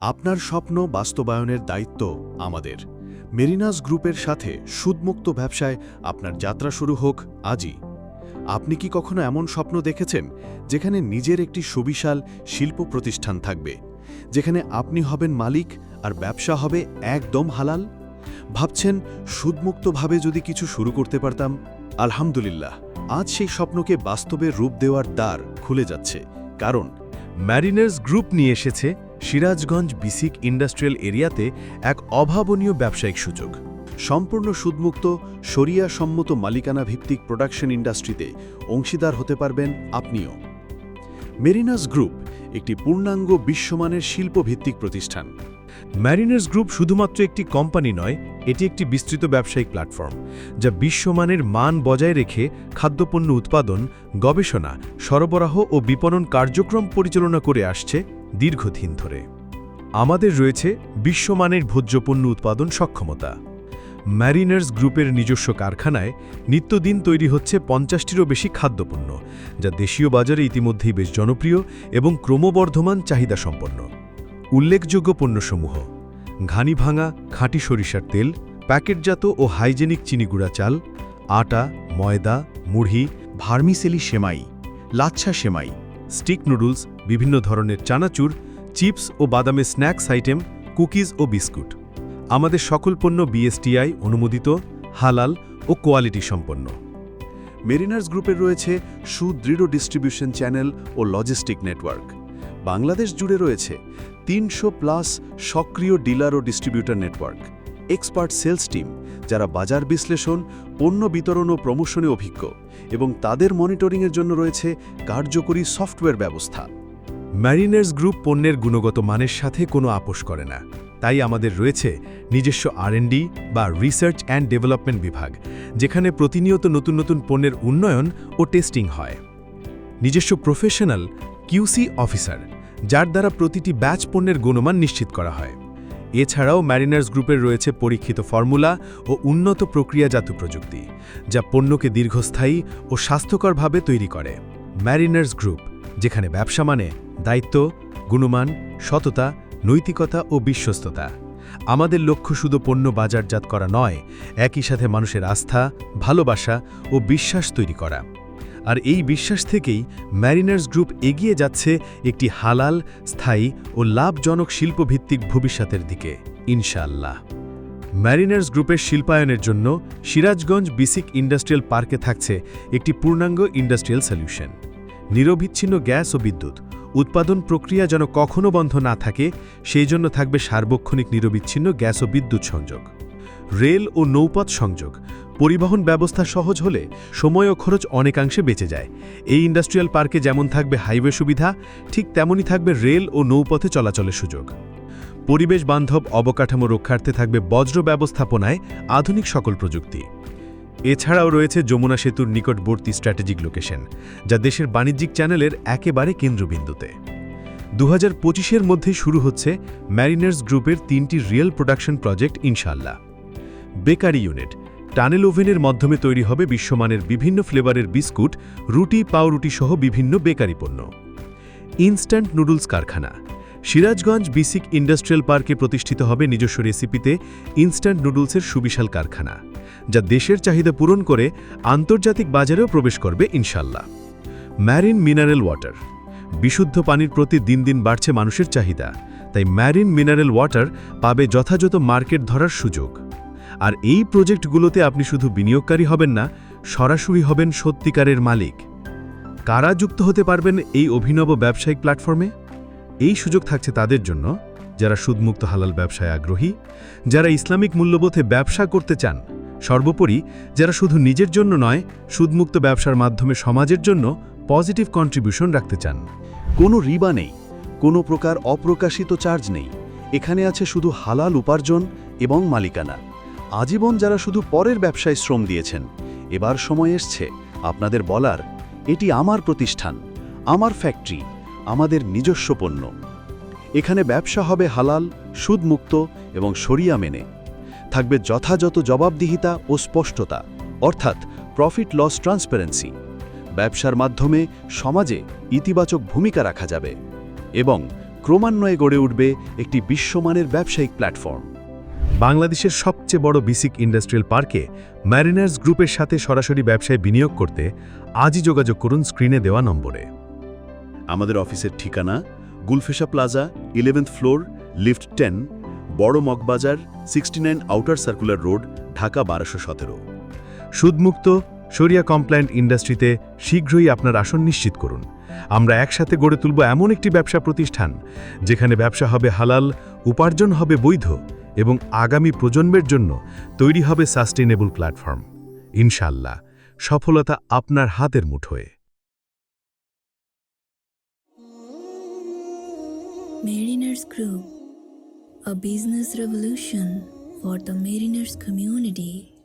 আপনার স্বপ্ন বাস্তবায়নের দায়িত্ব আমাদের। মেরিনাস গ্রুপের সাথে সুদমুক্ত ব্যবসায় আপনার যাত্রা শুরু হোক আজই। আপনি কি কখনো এমন স্বপ্ন দেখেছেন যেখানে নিজের একটি সুবিশাল শিল্প প্রতিষ্ঠান থাকবে, যেখানে আপনি হবেন মালিক আর ব্যবসা হবে একদম হালাল? ভাবছেন সুদমুক্তভাবে যদি কিছু শুরু করতে পারতাম? আলহামদুলিল্লাহ, আজ সেই স্বপ্নকে বাস্তবে রূপ দেওয়ার দ্বার খুলে যাচ্ছে। কারণ ম্যারিনার্স গ্রুপ নিয়ে এসেছে সিরাজগঞ্জ বিসিক ইন্ডাস্ট্রিয়াল এরিয়াতে এক অভাবনীয় ব্যবসায়িক সুযোগ। সম্পূর্ণ সুদমুক্ত শরিয়া সম্মত মালিকানা ভিত্তিক প্রোডাকশন ইন্ডাস্ট্রিতে অংশীদার হতে পারবেন আপনিও। মেরিনাস গ্রুপ একটি পূর্ণাঙ্গ বিশ্বমানের শিল্পভিত্তিক প্রতিষ্ঠান। ম্যারিনার্স গ্রুপ শুধুমাত্র একটি কোম্পানি নয়, এটি একটি বিস্তৃত ব্যবসায়িক প্ল্যাটফর্ম, যা বিশ্বমানের মান বজায় রেখে খাদ্যপণ্য উৎপাদন, গবেষণা, সরবরাহ ও বিপণন কার্যক্রম পরিচালনা করে আসছে দীর্ঘদিন ধরে। আমাদের রয়েছে বিশ্বমানের ভোজ্যপণ্য উৎপাদন সক্ষমতা। ম্যারিনার্স গ্রুপের নিজস্ব কারখানায় নিত্যদিন তৈরি হচ্ছে পঞ্চাশটিরও বেশি খাদ্যপণ্য, যা দেশীয় বাজারে ইতিমধ্যেই বেশ জনপ্রিয় এবং ক্রমবর্ধমান চাহিদা সম্পন্ন উল্লেখযোগ্য পণ্যসমূহ ঘানি ভাঙা খাঁটি সরিষার তেল, প্যাকেটজাত ও হাইজেনিক চিনিগুড়া চাল, আটা, ময়দা, মুড়ি, ভার্মিসেলি সেমাই, লাচ্ছা সেমাই, স্টিক নুডলস বিভিন্ন ধরনের চানাচুর, চিপস ও বাদামের স্ন্যাক্স আইটেম, কুকিজ ও বিস্কুট। আমাদের সকল পণ্য বিএসটিআই অনুমোদিত, হালাল ও কোয়ালিটি সম্পন্ন। মেরিনার্স গ্রুপের রয়েছে সুদৃঢ় ডিস্ট্রিবিউশন চ্যানেল ও লজিস্টিক নেটওয়ার্ক। বাংলাদেশ জুড়ে রয়েছে তিনশো প্লাস সক্রিয় ডিলার ও distributor network. Expert sales team, যারা বাজার বিশ্লেষণ, পণ্য বিতরণ ও প্রমোশনে অভিজ্ঞ এবং তাদের মনিটরিংয়ের জন্য রয়েছে কার্যকরী সফটওয়্যার ব্যবস্থা। ম্যারিনার্স গ্রুপ পণ্যের গুণগত মানের সাথে কোনো আপোষ করে না। তাই আমাদের রয়েছে নিজস্ব আরএনডি বা রিসার্চ অ্যান্ড ডেভেলপমেন্ট বিভাগ, যেখানে প্রতিনিয়ত নতুন নতুন পণ্যের উন্নয়ন ও টেস্টিং হয়। নিজস্ব প্রফেশনাল কিউসি অফিসার যার দ্বারা প্রতিটি ব্যাচ পণ্যের গুণমান নিশ্চিত করা হয়। এছাড়াও ম্যারিনার্স গ্রুপের রয়েছে পরীক্ষিত ফর্মুলা ও উন্নত প্রক্রিয়াজাত প্রযুক্তি, যা পণ্যকে দীর্ঘস্থায়ী ও স্বাস্থ্যকরভাবে তৈরি করে। ম্যারিনার্স গ্রুপ যেখানে ব্যবসা মানে দায়িত্ব, গুণমান, সততা, নৈতিকতা ও বিশ্বস্ততা। আমাদের লক্ষ্য শুধু পণ্য বাজারজাত করা নয়, একই সাথে মানুষের আস্থা, ভালোবাসা ও বিশ্বাস তৈরি করা। আর এই বিশ্বাস থেকেই ম্যারিনার্স গ্রুপ এগিয়ে যাচ্ছে একটি হালাল, স্থায়ী ও লাভজনক শিল্পভিত্তিক ভবিষ্যতের দিকে, ইনশাআল্লাহ। ম্যারিনার্স গ্রুপের শিল্পায়নের জন্য সিরাজগঞ্জ বিসিক ইন্ডাস্ট্রিয়াল পার্কে থাকছে একটি পূর্ণাঙ্গ ইন্ডাস্ট্রিয়াল সলিউশন। নিরবিচ্ছিন্ন গ্যাস ও বিদ্যুৎ। উৎপাদন প্রক্রিয়া যেন কখনো বন্ধ না থাকে, সেই জন্য থাকবে সার্বক্ষণিক নিরবিচ্ছিন্ন গ্যাস ও বিদ্যুৎ সংযোগ। রেল ও নৌপথ সংযোগ। পরিবহন ব্যবস্থা সহজ হলে সময় ও খরচ অনেকাংশে বেঁচে যায়। এই ইন্ডাস্ট্রিয়াল পার্কে যেমন থাকবে হাইওয়ে সুবিধা, ঠিক তেমনই থাকবে রেল ও নৌপথে চলাচলের সুযোগ। পরিবেশ বান্ধব অবকাঠামো রক্ষার্থে থাকবে বজ্র ব্যবস্থাপনায় আধুনিক সকল প্রযুক্তি। এছাড়াও রয়েছে যমুনা সেতুর নিকটবর্তী স্ট্র্যাটেজিক লোকেশন, যা দেশের বাণিজ্যিক চ্যানেলের একেবারে কেন্দ্রবিন্দুতে। দু হাজার পঁচিশের মধ্যে শুরু হচ্ছে ম্যারিনার্স গ্রুপের তিনটি রিয়েল প্রোডাকশন প্রজেক্ট ইনশাল্লাহ বেকারি ইউনিট, টানেল ওভেনের মাধ্যমে তৈরি হবে বিশ্বমানের বিভিন্ন ফ্লেভারের বিস্কুট, রুটি, পাউরুটি সহ বিভিন্ন বেকারি পণ্য। ইনস্ট্যান্ট নুডলস কারখানা সিরাজগঞ্জ বিসিক ইন্ডাস্ট্রিয়াল পার্কে প্রতিষ্ঠিত হবে নিজস্ব রেসিপিতে ইনস্ট্যান্ট নুডলসের সুবিশাল কারখানা, যা দেশের চাহিদা পূরণ করে আন্তর্জাতিক বাজারেও প্রবেশ করবে ইনশাল্লাহ। ম্যারিন মিনারেল ওয়াটার, বিশুদ্ধ পানির প্রতি দিন দিন বাড়ছে মানুষের চাহিদা, তাই ম্যারিন মিনারেল ওয়াটার পাবে যথাযথ মার্কেট ধরার সুযোগ। আর এই প্রজেক্টগুলোতে আপনি শুধু বিনিয়োগকারী হবেন না, সরাসরি হবেন সত্যিকারের মালিক। কারা যুক্ত হতে পারবেন এই অভিনব ব্যবসায়িক প্ল্যাটফর্মে? এই সুযোগ থাকছে তাদের জন্য যারা সুদমুক্ত হালাল ব্যবসায় আগ্রহী, যারা ইসলামিক মূল্যবোধে ব্যবসা করতে চান, সর্বোপরি যারা শুধু নিজের জন্য নয়, সুদমুক্ত ব্যবসার মাধ্যমে সমাজের জন্য পজিটিভ কন্ট্রিবিউশন রাখতে চান। কোনো রিবা নেই, কোনো প্রকার অপ্রকাশিত চার্জ নেই, এখানে আছে শুধু হালাল উপার্জন এবং মালিকানা। আজীবন যারা শুধু পরের ব্যবসায় শ্রম দিয়েছেন, এবার সময় এসছে আপনাদের বলার, এটি আমার প্রতিষ্ঠান, আমার ফ্যাক্টরি আমাদের নিজস্ব পণ্য। এখানে ব্যবসা হবে হালাল, সুদমুক্ত এবং সরিয়া মেনে। থাকবে যথাযথ জবাবদিহিতা ও স্পষ্টতা, অর্থাৎ প্রফিট লস ট্রান্সপারেন্সি ব্যবসার মাধ্যমে সমাজে ইতিবাচক ভূমিকা রাখা যাবে এবং ক্রমান্বয়ে গড়ে উঠবে একটি বিশ্বমানের ব্যবসায়িক প্ল্যাটফর্ম বাংলাদেশের সবচেয়ে বড় বিসিক ইন্ডাস্ট্রিয়াল পার্কে ম্যারিনার্স গ্রুপের সাথে সরাসরি ব্যবসায় বিনিয়োগ করতে আজই যোগাযোগ করুন স্ক্রিনে দেওয়া নম্বরে। আমাদের অফিসের ঠিকানা Gulfesha plaza eleventh floor lift ten বড় Moghbazar sixty nine outer circular road Dhaka বারোশো সতেরো। সুদমুক্ত সরিয়া কমপ্লায়েন্ট ইন্ডাস্ট্রিতে শীঘ্রই আপনার আসন নিশ্চিত করুন। আমরা একসাথে গড়ে তুলব এমন একটি ব্যবসা প্রতিষ্ঠান, যেখানে ব্যবসা হবে হালাল, উপার্জন হবে বৈধ এবং আগামী প্রজন্মের জন্য তৈরি হবে সাস্টেনেবল প্ল্যাটফর্ম ইনশাল্লাহ সফলতা আপনার হাতের মুঠোয়। Mariners Group, a business revolution for the mariners community.